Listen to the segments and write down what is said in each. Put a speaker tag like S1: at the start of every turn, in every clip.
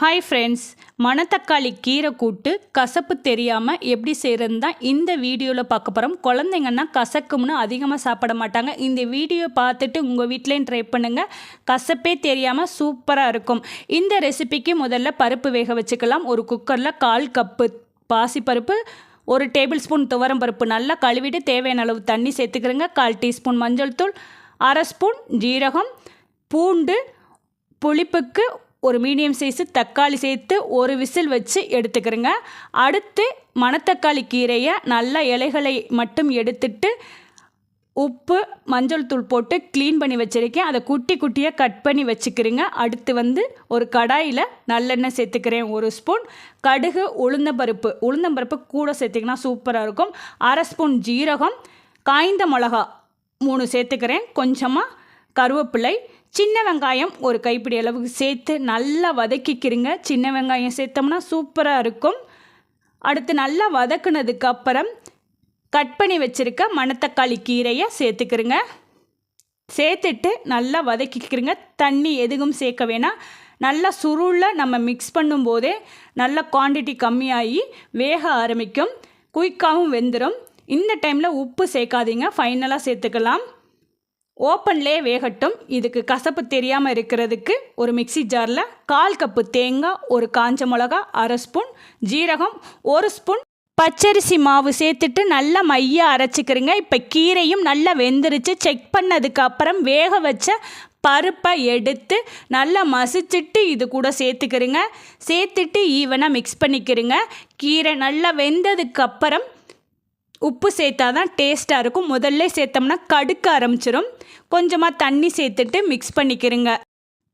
S1: Hi friends மணத்தக்காளி கீரை கூட்டு கசப்பு தெரியாமல் எப்படி செய்கிறது தான் இந்த வீடியோவில் பார்க்க போகிறோம் குழந்தைங்கன்னா கசக்கும்னு அதிகமாக சாப்பிட மாட்டாங்க. இந்த வீடியோ பார்த்துட்டு உங்கள் வீட்லேயும் ட்ரை பண்ணுங்கள் கசப்பே தெரியாமல் சூப்பராக இருக்கும். இந்த ரெசிபிக்கு முதல்ல பருப்பு வேக வச்சுக்கலாம். ஒரு குக்கரில் கால் கப்பு பாசிப்பருப்பு ஒரு டேபிள் ஸ்பூன் துவரம் பருப்பு நல்லா கழுவிட்டு தேவையான அளவு தண்ணி சேர்த்துக்கிறேங்க. கால் டீஸ்பூன் மஞ்சள் தூள் அரை ஸ்பூன் ஜீரகம் பூண்டு புளிப்புக்கு ஒரு மீடியம் சைஸு தக்காளி சேர்த்து ஒரு விசில் வச்சு எடுத்துக்கிறேங்க. அடுத்து மணத்தக்காளி கீரையை நல்லா இலைகளை மட்டும் எடுத்துட்டு உப்பு மஞ்சள் தூள் போட்டு க்ளீன் பண்ணி வச்சுருக்கேன். அதை குட்டி குட்டியாக கட் பண்ணி வச்சுக்கிறேங்க. அடுத்து வந்து ஒரு கடாயில் நல்லெண்ணெய் சேர்த்துக்கிறேன் ஒரு ஸ்பூன். கடுகு உளுந்தம்பருப்பு உளுந்தம்பருப்பு கூட சேர்த்திங்கன்னா சூப்பராக இருக்கும். அரை ஸ்பூன் ஜீரகம் காய்ந்த மிளகா மூணு சேர்த்துக்கிறேன். கொஞ்சமாக கருவேப்பிலை சின்ன வெங்காயம் ஒரு கைப்பிடி அளவுக்கு சேர்த்து நல்லா வதக்கிக்கிறீங்க சின்ன வெங்காயம் சேர்த்தோம்னா சூப்பராக இருக்கும். அடுத்து நல்லா வதக்குனதுக்கு அப்புறம் கட் பண்ணி வச்சுருக்க மணத்தக்காளி கீரையை சேர்த்துக்கிறங்க சேர்த்துட்டு நல்லா வதக்கிக்கிறங்க தண்ணி எதுவும் சேர்க்க வேணாம். நல்லா சுருளில் நம்ம மிக்ஸ் பண்ணும்போதே நல்ல குவான்டிட்டி கம்மியாகி வேக ஆரம்பிக்கும். குயிக்காகவும் வெந்துடும் இந்த டைமில் உப்பு சேர்க்காதீங்க. ஃபைனலாக சேர்த்துக்கலாம். ஓப்பன்லேயே வேகட்டும். இதுக்கு கசப்பு தெரியாமல் இருக்கிறதுக்கு ஒரு மிக்சி ஜாரில் கால் கப்பு தேங்காய் ஒரு காஞ்ச மிளகா அரை ஸ்பூன் ஜீரகம் ஒரு ஸ்பூன் பச்சரிசி மாவு சேர்த்துட்டு நல்லா மைய அரைச்சிக்கிறீங்க. இப்போ கீரையும் நல்லா வெந்துருச்சு. செக் பண்ணதுக்கு அப்புறம் வேக வச்ச பருப்பை எடுத்து நல்லா மசிச்சுட்டு இது கூட சேர்த்துக்கிறீங்க. சேர்த்துட்டு ஈவனாக மிக்ஸ் பண்ணிக்கிறீங்க. கீரை நல்லா வெந்ததுக்கு அப்புறம் உப்பு சேர்த்தா தான் டேஸ்ட்டாக இருக்கும். முதல்ல சேர்த்தோம்னா கடுக்க ஆரம்பிச்சிடும் கொஞ்சமாக தண்ணி சேர்த்துட்டு மிக்ஸ் பண்ணிக்கிறேங்க.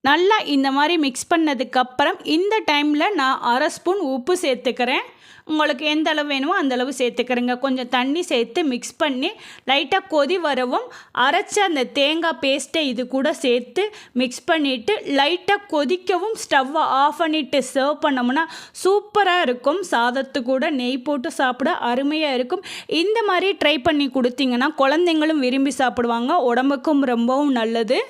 S1: நல்லா இந்த மாதிரி மிக்ஸ் பண்ணதுக்கப்புறம் இந்த டைமில் நான் அரை ஸ்பூன் உப்பு சேர்த்துக்கிறேன். உங்களுக்கு எந்த அளவு வேணுமோ அந்தளவு சேர்த்துக்கிறேங்க. கொஞ்சம் தண்ணி சேர்த்து மிக்ஸ் பண்ணி லைட்டாக கொதி வரவும் அரைச்ச அந்த தேங்காய் பேஸ்ட்டை இது கூட சேர்த்து மிக்ஸ் பண்ணிவிட்டு லைட்டாக கொதிக்கவும் ஸ்டவ்வை ஆஃப் பண்ணிவிட்டு சர்வ் பண்ணோம்னா சூப்பராக இருக்கும். சாதத்து கூட நெய் போட்டு சாப்பிட அருமையாக இருக்கும். இந்த மாதிரி ட்ரை பண்ணி கொடுத்தீங்கன்னா குழந்தைங்களும் விரும்பி சாப்பிடுவாங்க. உடம்புக்கும் ரொம்பவும் நல்லது.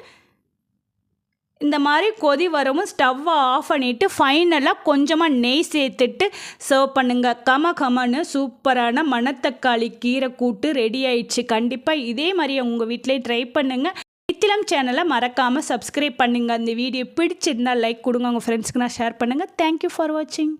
S1: இந்த மாதிரி கொதி வரவும் ஸ்டவ்வை ஆஃப் பண்ணிவிட்டு ஃபைனலாக கொஞ்சமாக நெய் சேர்த்துட்டு சர்வ் பண்ணுங்கள் கம கமன்னு சூப்பரான மணத்தக்காளி கீரை கூட்டு ரெடி ஆயிடுச்சு. கண்டிப்பாக இதே மாதிரி உங்கள் வீட்டிலே ட்ரை பண்ணுங்கள் நித்திலம் சேனலை மறக்காமல் சப்ஸ்கிரைப் பண்ணுங்கள் அந்த வீடியோ பிடிச்சிருந்தால் லைக் கொடுங்க. உங்கள் ஃப்ரெண்ட்ஸ்க்கு நான் ஷேர் பண்ணுங்கள் தேங்க்யூ ஃபார் வாட்சிங்